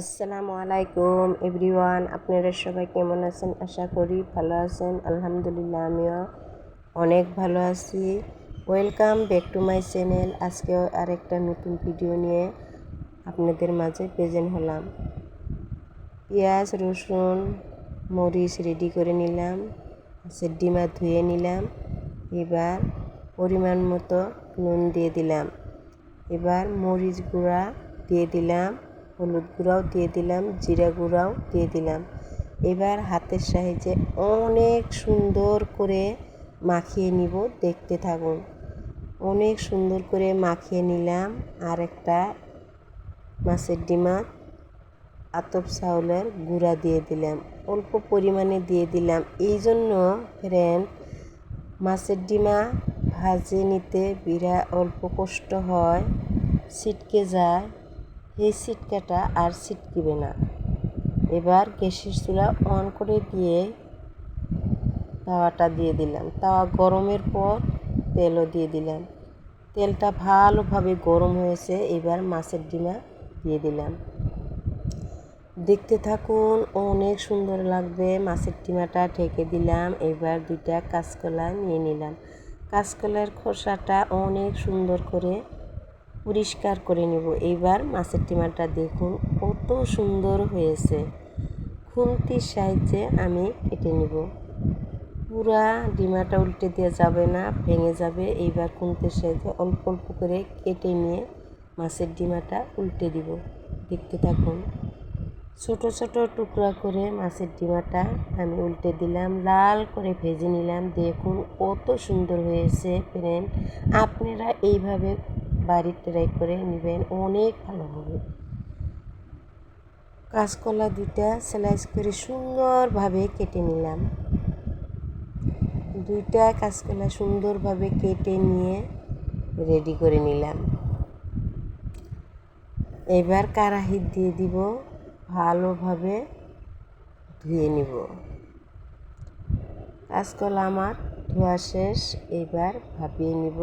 আসসালামু আলাইকুম এভরিওয়ান, আপনারা সবাই কেমন আছেন? আশা করি ভালো আছেন। আলহামদুলিল্লাহ, আমিও অনেক ভালো আছি। Welcome back to my channel আজকেও আরেকটা নতুন ভিডিও নিয়ে আপনাদের মাঝে প্রেজেন্ট হলাম। পেঁয়াজ, রসুন, মরিচ রেডি করে নিলাম। মাছের ডিমা ধুয়ে নিলাম। এবার পরিমাণ মতো নুন দিয়ে দিলাম। এবার মরিচ গুঁড়া দিয়ে দিলাম। হলুদ গুঁড়াও দিয়ে দিলাম, জিরা গুঁড়াও দিয়ে দিলাম। এবার হাতের সাহায্যে অনেক সুন্দর করে মাখিয়ে নিব, দেখতে থাকুন। অনেক সুন্দর করে মাখিয়ে নিলাম। আর একটা মাছের ডিমা, আতপ চাউলের গুঁড়া দিয়ে দিলাম। অল্প পরিমাণে দিয়ে দিলাম। এই জন্য ফ্রেন্ড মাছের ডিমা ভাজে নিতে বিরা অল্প কষ্ট হয়, ছিটকে যায়। এই ছিটকাটা আর ছিটকিবে না। এবার গ্যাসের চুলা অন করে দিয়ে তাওয়াটা দিয়ে দিলাম। তাওয়া গরমের পর তেলও দিয়ে দিলাম। তেলটা ভালোভাবে গরম হয়েছে, এবার মাছের ডিমা দিয়ে দিলাম। দেখতে থাকুন, অনেক সুন্দর লাগবে। মাছের ডিমাটা ঢেকে দিলাম, এবার দুইটা কাঁচকলা নিয়ে নিলাম। কাঁচকলার খোসাটা অনেক সুন্দর করে পরিষ্কার করে নেব। এইবার মাছের ডিমাটা দেখুন কত সুন্দর হয়েছে। খুন্তির সাহায্যে আমি কেটে নেব। পুরা ডিমাটা উল্টে দেওয়া যাবে না, ভেঙে যাবে। এইবার খুন্তির সাহায্যে অল্প অল্প করে কেটে নিয়ে মাছের ডিমাটা উল্টে দিব। দেখতে থাকুন। ছোট ছোট টুকরা করে মাছের ডিমাটা আমি উল্টে দিলাম, লাল করে ভেজে নিলাম। দেখুন কত সুন্দর হয়েছে ফ্রেন্ড আপনারা এইভাবে বাড়ির ট্রাই করে নেবেন, অনেক ভালো হবে। কাঁচকলা দুইটা স্লাইস করে সুন্দরভাবে কেটে নিলাম। দুইটা কাঁচকলা সুন্দরভাবে কেটে নিয়ে রেডি করে নিলাম। এবার কারাহি দিয়ে দিব, ভালোভাবে ধুয়ে নিব। কাঁচকলা আমার ধোয়া শেষ, এবার ভাপিয়ে নিব।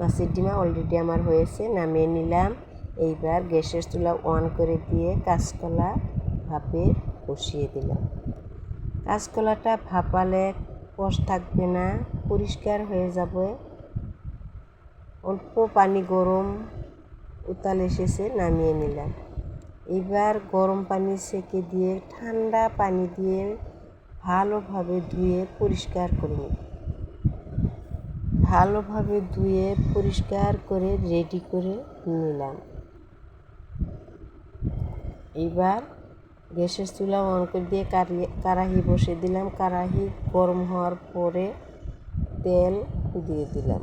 মাছের ডিমা অলরেডি আমার হয়েছে, নামিয়ে নিলাম। এইবার গ্যাসের চুলা অন করে দিয়ে কাঁচকলা ভাপে বসিয়ে দিলাম। কাঁচকলাটা ভাপালে কষ থাকবে না, পরিষ্কার হয়ে যাবে। অল্প পানি গরম উতাল এসেছে, নামিয়ে নিলাম। এবার গরম পানি সেকে দিয়ে ঠান্ডা পানি দিয়ে ভালোভাবে ধুয়ে পরিষ্কার করে নিব ভালোভাবে ধুয়ে পরিষ্কার করে রেডি করে নিলাম। এবার গ্যাসের চুলা অন করে দিয়ে কারাহি বসে দিলাম। কারাহি গরম হওয়ার পরে তেল দিয়ে দিলাম।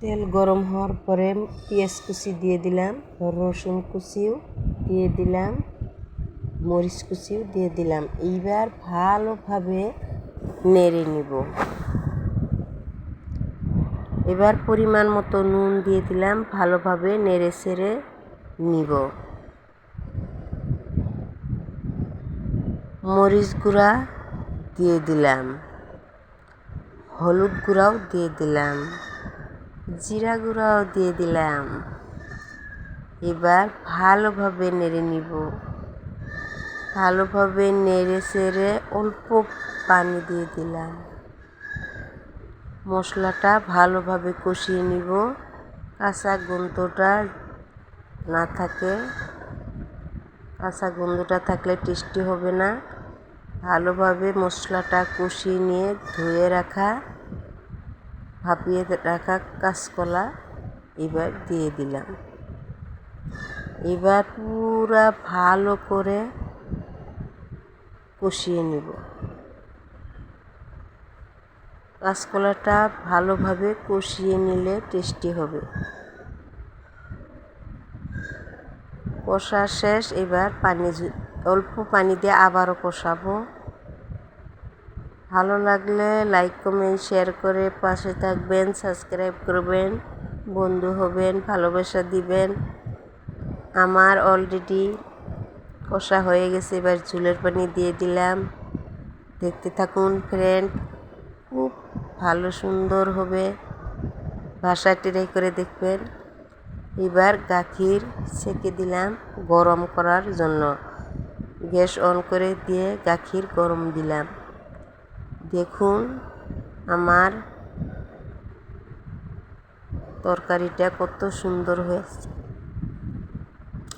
তেল গরম হওয়ার পরে পেঁয়াজ কুচি দিয়ে দিলাম, রসুন কুচিও দিয়ে দিলাম। মরিচ কুচিও দিয়ে দিলাম। এইবার ভালোভাবে নেড়ে নিব। এবার পরিমাণ মতো নুন দিয়ে দিলাম, ভালোভাবে নেড়ে সেড়ে নিব। মরিচ গুঁড়া দিয়ে দিলাম। হলুদ গুঁড়াও দিয়ে দিলাম। জিরা গুঁড়াও দিয়ে দিলাম। এবার ভালোভাবে নেড়ে নিব। ভালোভাবে নেড়ে সেড়ে অল্প পানি দিয়ে দিলাম। মশলাটা ভালোভাবে কষিয়ে নিব। কাঁচা গন্ধটা না থাকে। কাঁচা গন্ধটা থাকলে টেস্টি হবে না। ভালোভাবে মশলাটা কষিয়ে নিয়ে ধুয়ে রাখা, ভাপিয়ে রাখা কাঁচকলা এবার দিয়ে দিলাম। এবার পুরা ভালো করে কষিয়ে নিব। কাঁচকলাটা ভালোভাবে কষিয়ে নিলে টেস্টি হবে। কষা শেষ, এবার পানি অল্প পানি দিয়ে আবারও কষাবো। ভালো লাগলে লাইক, কমেন্ট, শেয়ার করে পাশে থাকবেন, সাবস্ক্রাইব করবেন, বন্ধু হবেন, ভালোবাসা দিবেন। আমার অলরেডি কষা হয়ে গেছে, এবার ঝুলের পানি দিয়ে দিলাম। দেখতে থাকুন ফ্রেন্ড খুব ভালো সুন্দর হবে। বাসায় ট্রাই করে দেখবেন। এবার গাখির সেকে দিলাম গরম করার জন্য। গ্যাস অন করে দিয়ে গাখির গরম দিলাম। দেখুন, আমার তরকারিটা কত সুন্দর হয়েছে।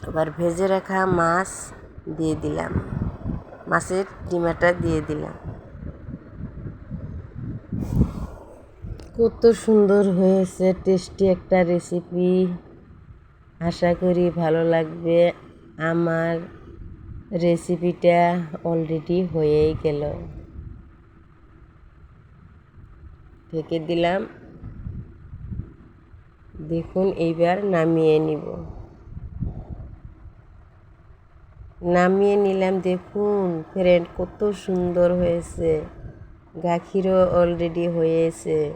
এবার ভেজে রাখা মাছ দিয়ে দিলাম। মাছের ডিমাটা দিয়ে দিলাম। কত সুন্দর হয়েছে টেস্টি একটা রেসিপি আশা করি ভালো লাগবে। আমার রেসিপিটা অলরেডি হয়েই গেল। ঢেকে দিলাম। দেখুন, এইবার নামিয়ে নিব। নামিয়ে নিলাম, দেখুন, ফ্রেন্ড কত সুন্দর হয়েছে। গাখিরও অলরেডি হয়েছে।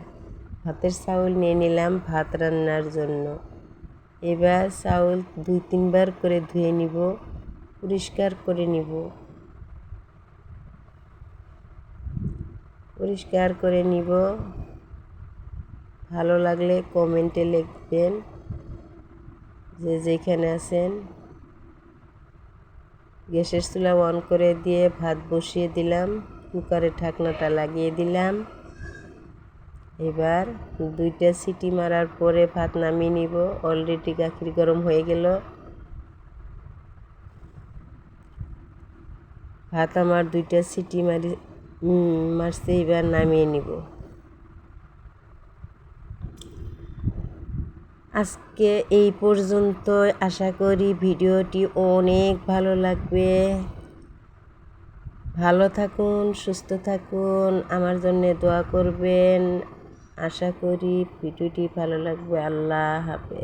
ভাতের চাউল নিয়ে নিলাম ভাত রান্নার জন্য। এবার চাউল দুই তিনবার করে ধুয়ে নিব, পরিষ্কার করে নিব। পরিষ্কার করে নিব। ভালো লাগলে কমেন্টে লিখবেন। যে যেখানে আছেন। গ্যাসের চুলা অন করে দিয়ে ভাত বসিয়ে দিলাম, কুকারে ঢাকনাটা লাগিয়ে দিলাম। এবার দুইটা সিটি মারার পরে ভাত নামিয়ে নিব। অলরেডি গাখির গরম হয়ে গেল। ভাত আমার দুইটা সিটি মারি মারছে, এবার নামিয়ে নিব। আজকে এই পর্যন্ত আশা করি ভিডিওটি অনেক ভালো লাগবে। ভালো থাকুন, সুস্থ থাকুন, আমার জন্যে দোয়া করবেন। আশা করি ভিডিওটি ভালো লাগবে। আল্লাহ হাফেজ।